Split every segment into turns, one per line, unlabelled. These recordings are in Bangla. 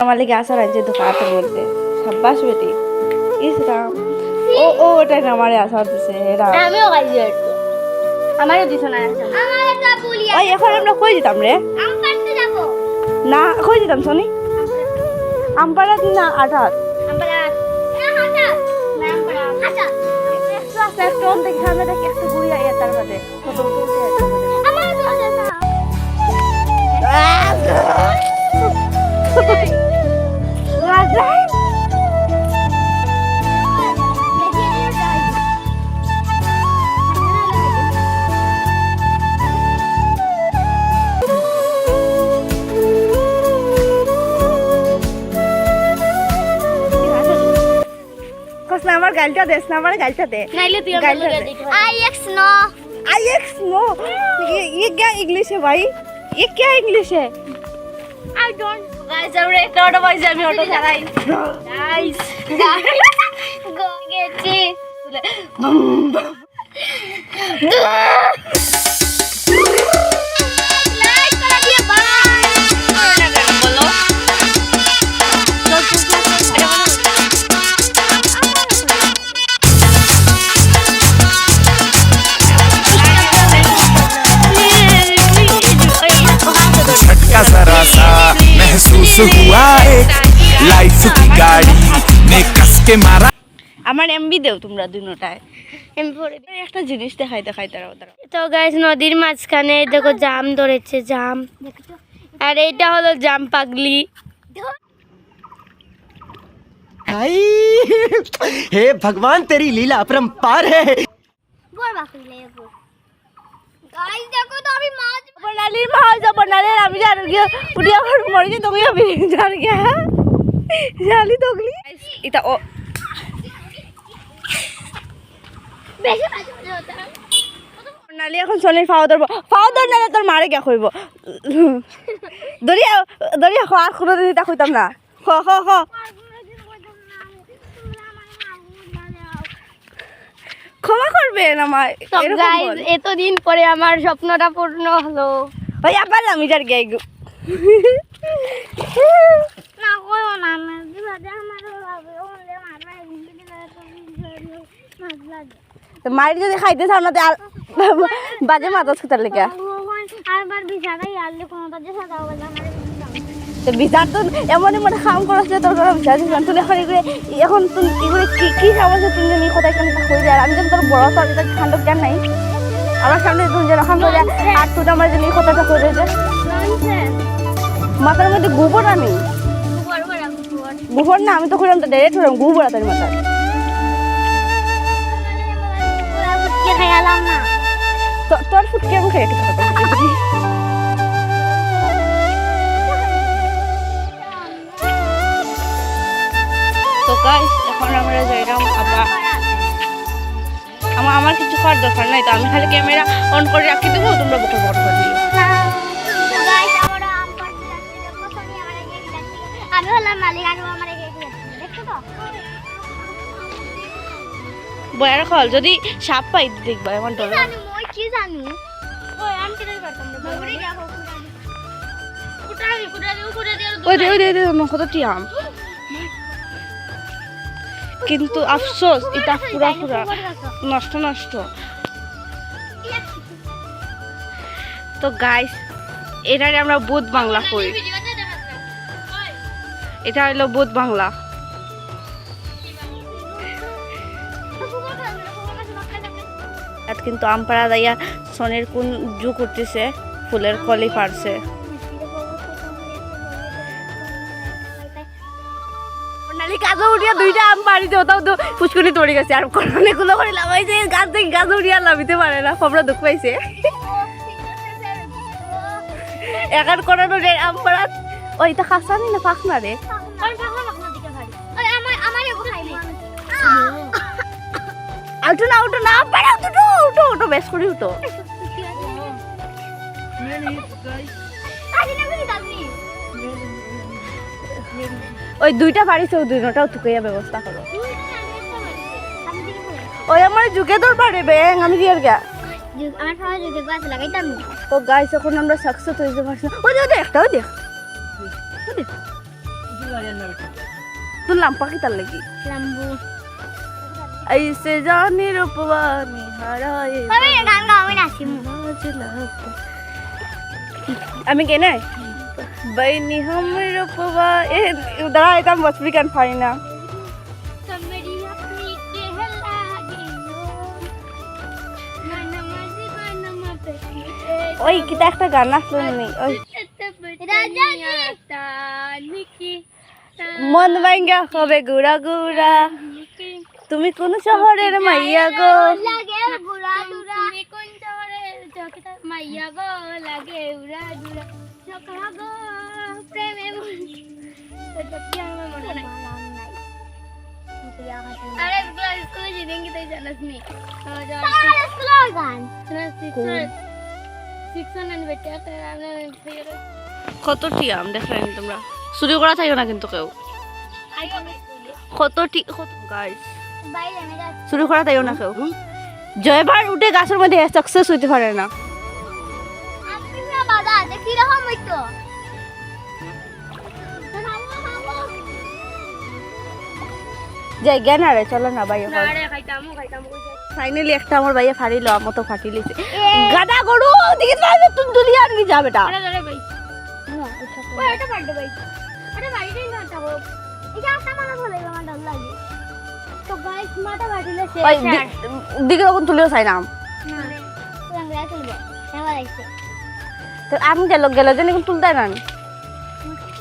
আমার লেগে আসার আছে দোকানের মধ্যে সাব্বাস বেটি। ইসরাম ও ও ওটা আমারে আসার দিছে এরা।
আমিও একটু আমারও দিছ না আমার একটা বলি
ওই এখন আমরা কই দিতাম রে?
আম পাড়তে যাব।
না কই দিতাম শনি আমপাড়াত না আঠাত?
আমরা না হাঁটা না আমরা
একটু একটু অন দেখি একটু ঘুরিয়ে আইয়া তার বাদে কত উঠে
আমার তো আছে না।
গালটা দেস না আমার গালটা দে
নাইলে তুই
আমার লগে
आई एक्स नो
आई एक्स नो ये ये क्या इंग्लिश है भाई ये क्या इंग्लिश है
आई डोंट
गाइस আমরা একটা অটো পাইছি আমি অটো চালাই
गाइस गो गेची
हुआ एक लाइफ की गाड़ी ने कस के मारा
আমার এমবি দেও তোমরা দুটোটায়
আমি পরে
একটা জিনিস দেখাই দেখাই দাঁড়াও দাঁড়াও
তো গাইস নদীর মাঝখানে দেখো জাম ধরেছে জাম আর এইটা হলো জাম পাগলি
हाय हे भगवान तेरी लीला अपरंपार है
গাইস দেখো তো আমি মাছ
বনালির মা যা বনালির আমি জান গিয়ে উড়িয়া ঘর মরে যে তোকে আমি জান গিয়া জালি তোগলি এটা ও
বেশি মাছ
এখন শনির ফাও ধরবো ফাও ধর নালে তোর মারে গিয়া কইব দরিয়া দরিয়া খা খুঁড়ো দিতে তা কইতাম না। খ খ খ। ক্ষমা করবেন আমায়
তো গাইস। এতদিন পরে আমার স্বপ্নটা পূর্ণ হলো
ওই আবার আমি যার গিয়ে
না কইও না আমার
মায়ের যদি খাইতে চাও না আর বাজে মাথা ছুটার লেগে
আরবার বিছানাই আনলে কোনটা যে সাদা আমার
তো বিচার তো এমন এমন খাম করেছে তোর ঘরে বিচার দিলাম তুই এখন এগুলো এখন তুই এগুলো কি কি সমস্যা তুই জানি কোথায় কেন তা হয়ে যায়। আমি যেন তোর বড় তোর এটা খান্ড জ্ঞান নাই। আমার সামনে তুই যেন খান করে আর তুই আমার জানি কোথাটা করে যে মাথার মধ্যে গোবর আমি গোবর না আমি তো করলাম তো ডাইরেক্ট হলাম গোবর তার মাথায় তো- ফুটকে আমি খেয়ে খাব আমার কিছু করার দরকার নাই তো আমি খালি ক্যামেরা অন করে রাখি দেবো তোমরা বুকে বড় করে দিও
আম হলাম মালিক আর আমারে দেখছ তো
বয়ার খল যদি সাপ পাই দেখবা এমন তো
জানি মই কি জানি ওই আমি কি করতাম
ওই দে ওই দে দে আমার কত টিয়াম কিন্তু আফসোস, এটা পুরা পুরা নষ্ট নষ্ট। তো গাইস এটারে আমরা বুধ বাংলা কই এটা হলো বুধ বাংলা। কিন্তু আমপাড়া দাইয়া সনের কোন জু করতেছে, ফুলের কলি পারছে গাছে উঠিয়া দুইটা আম বাড়িতে ওটাও তো পুষ্করি তড়ি গেছে আর অনেকগুলো করে লাভাইছে গাছ থেকে গাছে উঠিয়া লাভিতে পারে না খবরা দুঃখ পাইছে। একার করানো রে আম পাড়াত ওই তো খাসানি না না রে? উঠো না উঠো না পাড়া উঠো উঠো উঠো বেশ করি উঠো। ওই দুইটা বাড়ি ও দুইটাও থুকাইয়া ব্যবস্থা করো। ওই আমার যুগে দর বাড়ি ব্যাং আমি দিয়ে গা ও গাইছে এখন আমরা সাকসেস হয়েছে পারছি ওই দেখ দে একটাও দেখ তোর লাম্পা কি তার লাগি?
এই
সে জানি রূপবানি হারায়
আমি গান গাও আমি
আমি কেনে বাইনিহাম রূপবা এ দাঁড়া এটা বসবি কেন পারি না ওই কিটা একটা গানা আসলো ওই মন ভাঙ্গা হবে গুড়া গুড়া তুমি কোন শহরের মাইয়া গো
মাইয়া গো লাগে উড়া দুরা। গো প্রেমে তো কি আমার মনে আরে স্কুল স্কুল কি তাই জানাস নি? তাহলে গান। শিক্ষণ আনবে বেটা
কত টিয়াম তোমরা। চুরি করা থাকিও না কিন্তু কেউ। কত টি গাইস
বাইরে
চুরি করা থাকিও না কেউ জয়বার উঠে গাছের মধ্যে সাকসেস হইতে পারে না।
না বাধা আছে কি হইতো?
যাই জ্ঞান আরে চলো না ভাই ফাইনালি একটা আমার ভাইয়া ফাড়িল আমার তো ফাটি লিছে গাদা গরু দিকে না তুমি দুলি আর কি যাবে
না যাব তো
দিকে রকম তুলিও চাই না। তো আমি গেল গেল যে নাকি তুলতে না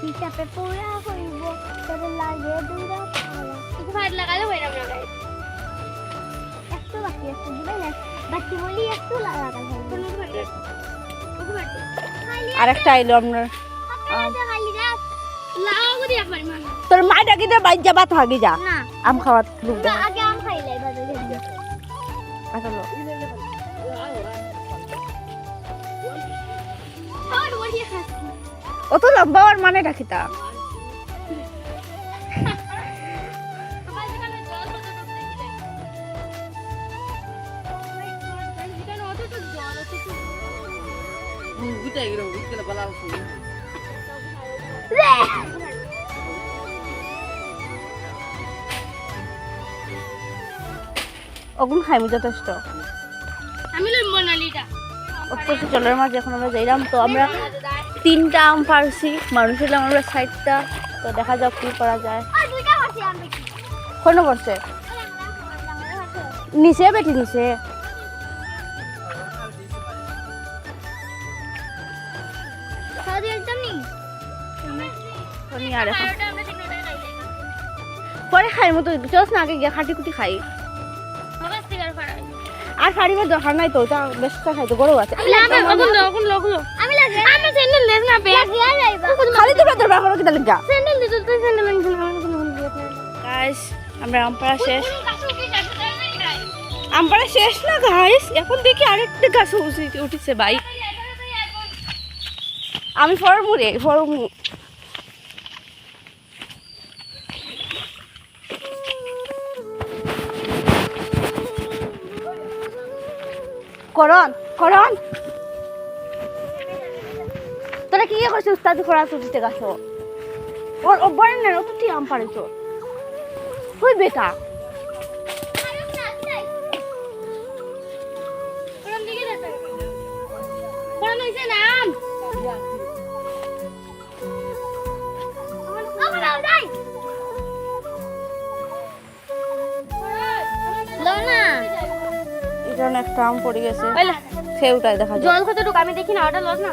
হিসাবে পুরা হইব তবে লাগে দুরা কিছু ফাট লাগালে হই না গাইস একটু বাকি একটু দিবে না? বাকি বলি একটু লাগাতে হবে। কোন ফাটে কোন ফাটে খালি
আর একটা আইলো আপনার। তোর মা ডাকি দে বাইর যাবা থাকি যা। আম খাওয়া লুক দে
আগে আম
আচ্ছা অত লম্বা আর মানে রাখিতা অগুন খাইমু যথেষ্ট।
আমি লই মনালিটা।
অত জলের মাঝে এখন আমরা যাইলাম তো আমরা তিনটা আম পারছি মানুষ হলাম আমরা ষাটটা তো দেখা যাক কি করা যায়। কোনো করছে নিচে বেটি নিচে। পরে খাই মতো চস না আগে গিয়ে খাটি কুটি খাই। আর খাড়িবার দরকার নাই তো ওটা বেশ খাইতো গরু আছে।
আমি স্যান্ডেল লেস না যাইবা
খালি তোমরা দরবার করো কিতা লিখা
স্যান্ডেল দিতে তুই স্যান্ডেল দিয়ে
গাইস আমরা আম পাড়া শেষ আম পাড়া শেষ। না গাইস এখন দেখি আরেকটা গাছ উঠে- উঠেছে ভাই। আমি ফরমু রে ফরমু করন করন তোরা কি করছিস? উস্তাদি করা চুটিতে গাছ। ওর ও বড় না ও তো ঠিক আম পাড়েছ। কই বেটা। একটা আম পড়ে গেছে। সেউটাই দেখা
জল কত আমি দেখি না ওটা লস না?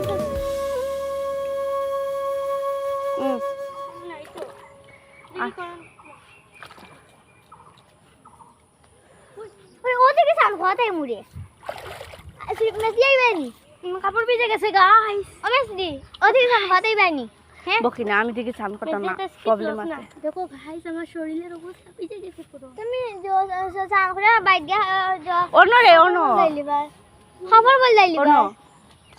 কথাই মুড়ে। মেসি আইবানি কাপড় ভিজে গেছে গাইস ও মেসি ওদিকে সাল কথাই বানি হ্যাঁ?
বকি না আমি দিকে স্নান করতাম না প্রবলেম আছে।
দেখো গাইস আমার শরীরের অবস্থা ভিজে গেছে পুরো। তুমি চান করে বাইক দিয়া
অন্য রে অন্য।
খবর বল লাইলিবার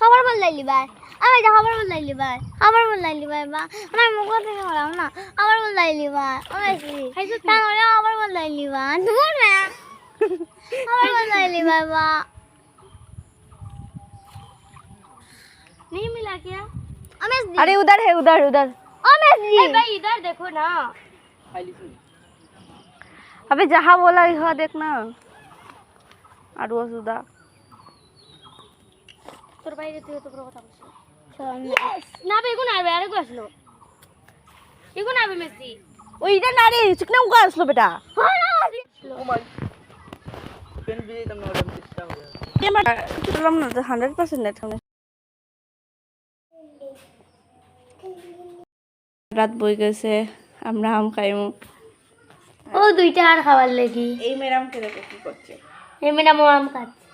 খবর বল লাইলিবার আমি যা খবর বল লাইলিবার খবর বল লাইলিবার বা। আমি মুখ থেকে হলাম না। খবর বল লাইলিবার আমি তাহলে খবর বল লাইলিবার দূর না। খবর বল লাইলিবার বা नहीं मिला क्या अमेश जी
अरे उधर है उधर उधर
अमेश जी भाई इधर देखो ना
अबे जहाँ बोला यहाँ देखना আর ও সুদা
তোর বাইরে তুই তো পুরো কথা বলছিস না বে এগুন আরবে আরেকু আসলো এগুন আরবে মেসি
ওইটা না রে চিকনা উকা আসলো বেটা রাত বই গেছে আমরা আম খাইমু
ও দুইটা আর খাবার লাগি
এই ম্যাডামকে দেখো কি করছে
এই ও আম খাচ্ছে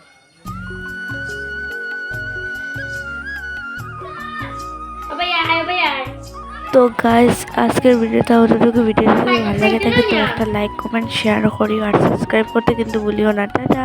ও ভাই আয় ভাই আয়
তো গাইস আজকের ভিডিওটা অতটুকু ভিডিও যদি ভালো লাগে থাকে তো একটা লাইক কমেন্ট শেয়ার করিও আর সাবস্ক্রাইব করতে কিন্তু ভুলিও না। টাটা!